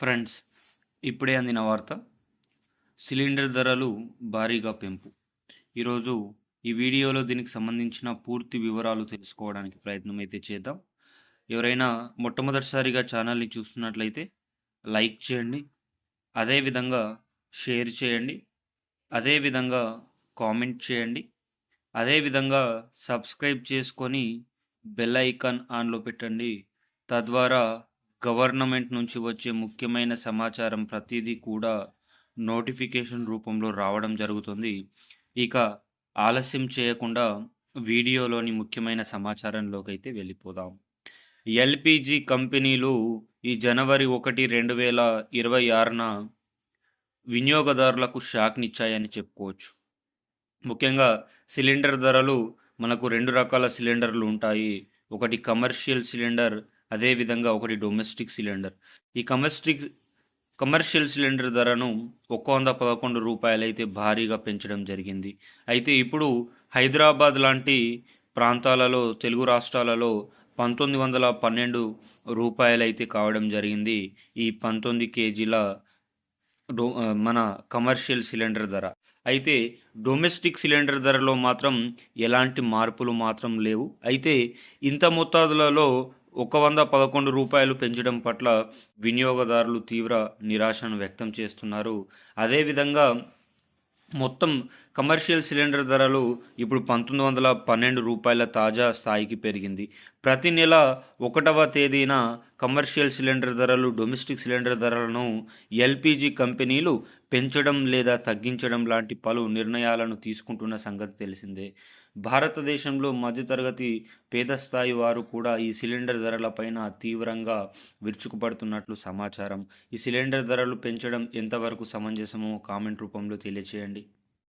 Friends ఇప్పుడే అందిన వార్త సిలిండర్ ధరలు భారీగా పెంపు. ఈరోజు ఈ వీడియోలో దీనికి సంబంధించిన పూర్తి వివరాలు తెలుసుకోవడానికి ప్రయత్నం అయితే చేద్దాం. ఎవరైనా మొట్టమొదటిసారిగా ఛానల్ని చూస్తున్నట్లయితే లైక్ చేయండి అదేవిధంగా షేర్ చేయండి అదేవిధంగా కామెంట్ చేయండి అదేవిధంగా సబ్స్క్రైబ్ చేసుకొని బెల్ ఐకాన్ ఆన్లో పెట్టండి. తద్వారా గవర్నమెంట్ నుంచి వచ్చే ముఖ్యమైన సమాచారం ప్రతిదీ కూడా నోటిఫికేషన్ రూపంలో రావడం జరుగుతుంది. ఇక ఆలస్యం చేయకుండా వీడియోలోని ముఖ్యమైన సమాచారంలోకి అయితే వెళ్ళిపోదాం. ఎల్పిజి కంపెనీలు ఈ జనవరి ఒకటి రెండు వేల ఇరవై ఆరున వినియోగదారులకు షాక్నిచ్చాయని చెప్పుకోవచ్చు. ముఖ్యంగా సిలిండర్ ధరలు మనకు రెండు రకాల సిలిండర్లు ఉంటాయి. ఒకటి కమర్షియల్ సిలిండర్ అదేవిధంగా ఒకటి డొమెస్టిక్ సిలిండర్. ఈ కమర్స్టిక్ కమర్షియల్ సిలిండర్ ధరను ఒక్క వంద పదకొండు రూపాయలైతే భారీగా పెంచడం జరిగింది. అయితే ఇప్పుడు హైదరాబాద్ లాంటి ప్రాంతాలలో తెలుగు రాష్ట్రాలలో పంతొమ్మిది వందల పన్నెండు రూపాయలైతే కావడం జరిగింది. ఈ పంతొమ్మిది కేజీల డో మన కమర్షియల్ సిలిండర్ ధర. అయితే డొమెస్టిక్ సిలిండర్ ధరలో మాత్రం ఎలాంటి మార్పులు మాత్రం లేవు. అయితే ఇంత మొత్తాదులలో ఒక వంద పదకొండు రూపాయలు పెంచడం పట్ల వినియోగదారులు తీవ్ర నిరాశను వ్యక్తం చేస్తున్నారు. అదేవిధంగా మొత్తం కమర్షియల్ సిలిండర్ ధరలు ఇప్పుడు పంతొమ్మిది వందల పన్నెండు రూపాయల తాజా స్థాయికి పెరిగింది. ప్రతి నెల ఒకటవ తేదీన కమర్షియల్ సిలిండర్ ధరలు డొమెస్టిక్ సిలిండర్ ధరలను ఎల్పిజి కంపెనీలు పెంచడం లేదా తగ్గించడం లాంటి పలు నిర్ణయాలను తీసుకుంటున్న సంగతి తెలిసిందే. భారతదేశంలో మధ్యతరగతి పేద స్థాయి వారు కూడా ఈ సిలిండర్ ధరలపైన తీవ్రంగా విరుచుకుపడుతున్నట్లు సమాచారం. ఈ సిలిండర్ ధరలు పెంచడం ఎంతవరకు సమంజసమో కామెంట్ రూపంలో తెలియచేయండి.